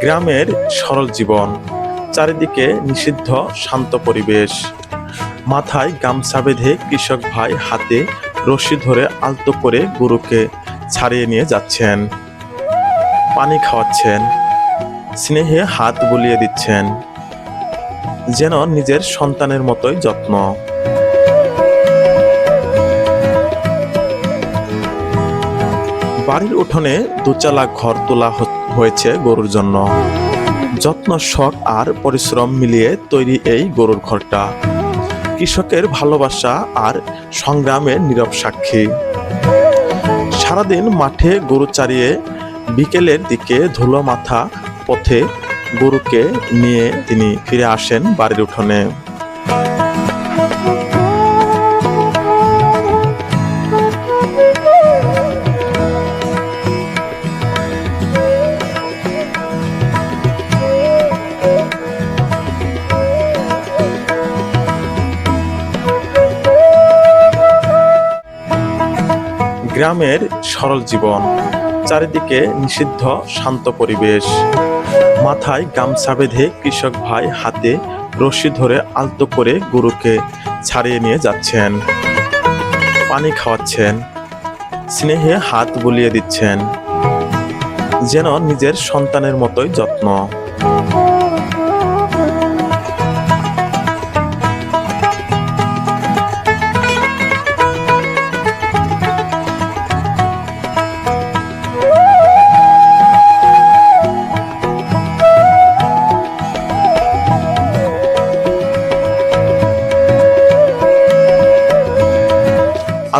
গ্রামের সরল জীবন, চারিদিকে নিষিদ্ধ, শান্ত পরিবেশ। মাথায় গামছা বেঁধে কৃষক ভাই হাতে রশি ধরে আলতো করে গরুকে ছাড়িয়ে নিয়ে যাচ্ছেন। পানি খাওয়াচ্ছেন, স্নেহে হাত বুলিয়ে দিচ্ছেন, যেন নিজের সন্তানের মতোই যত্ন। বাড়ির উঠোনে দুচালা ঘর তোলা হ- হয়েছে গরুর জন্য। যত্ন, শখ আর পরিশ্রম মিলিয়ে তৈরি এই গরুর ঘরটা। কৃষকের ভালোবাসা আর সংগ্রামের নীরব সাক্ষী। সারাদিন মাঠে গরু চারিয়ে বিকেলের দিকে ধুলো মাথা পথে গরুকে নিয়ে তিনি ফিরে আসেন বাড়ির উঠোনে। গ্রামের সরল জীবন, চারিদিকে নিষিদ্ধ, শান্ত পরিবেশ। মাথায় গামছা বেঁধে কৃষক ভাই হাতে রশি ধরে আলতো করে গরুকে ছাড়িয়ে নিয়ে যাচ্ছেন। পানি খাওয়াচ্ছেন, স্নেহে হাত বুলিয়ে দিচ্ছেন। যেন নিজের সন্তানের মতোই যত্ন।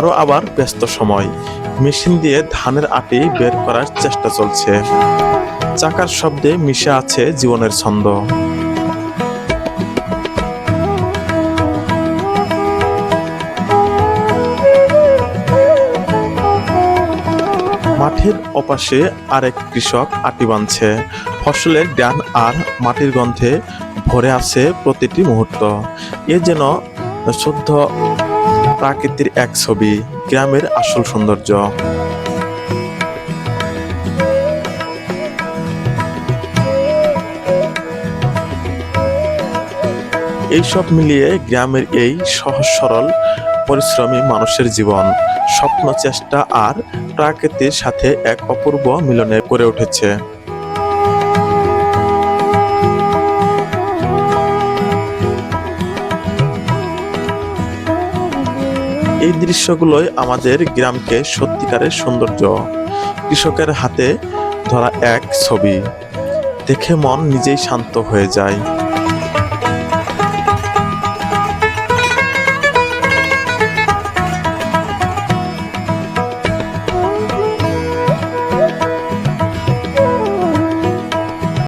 আরও আবার ব্যস্ত সময়। মেশিন দিয়ে ধানের আটি বের করার চেষ্টা চলছে। চাকার শব্দে মিশে আছে জীবনের ছন্দ। মাঠের অপাশে আরেক কৃষক আটি বাঁধছে। ফসলের ডান আর মাটির গন্ধে ভরে আছে প্রতিটি মুহূর্ত। এ যেন শুদ্ধ প্রাকৃতির এক ছবি, গ্রামের আসল সৌন্দর্য। এইসব মিলিয়ে গ্রামের এই সহজ সরল পরিশ্রমী মানুষের জীবন স্বপ্ন চেষ্টা আর প্রাকৃতির সাথে এক অপূর্ব মিলনে করে উঠেছে। এই দৃশ্যগুলোই আমাদের গ্রামকে সত্যিকারের সৌন্দর্য। কৃষকের হাতে ধরা এক ছবি। দেখে মন নিজেই শান্ত হয়ে যায়।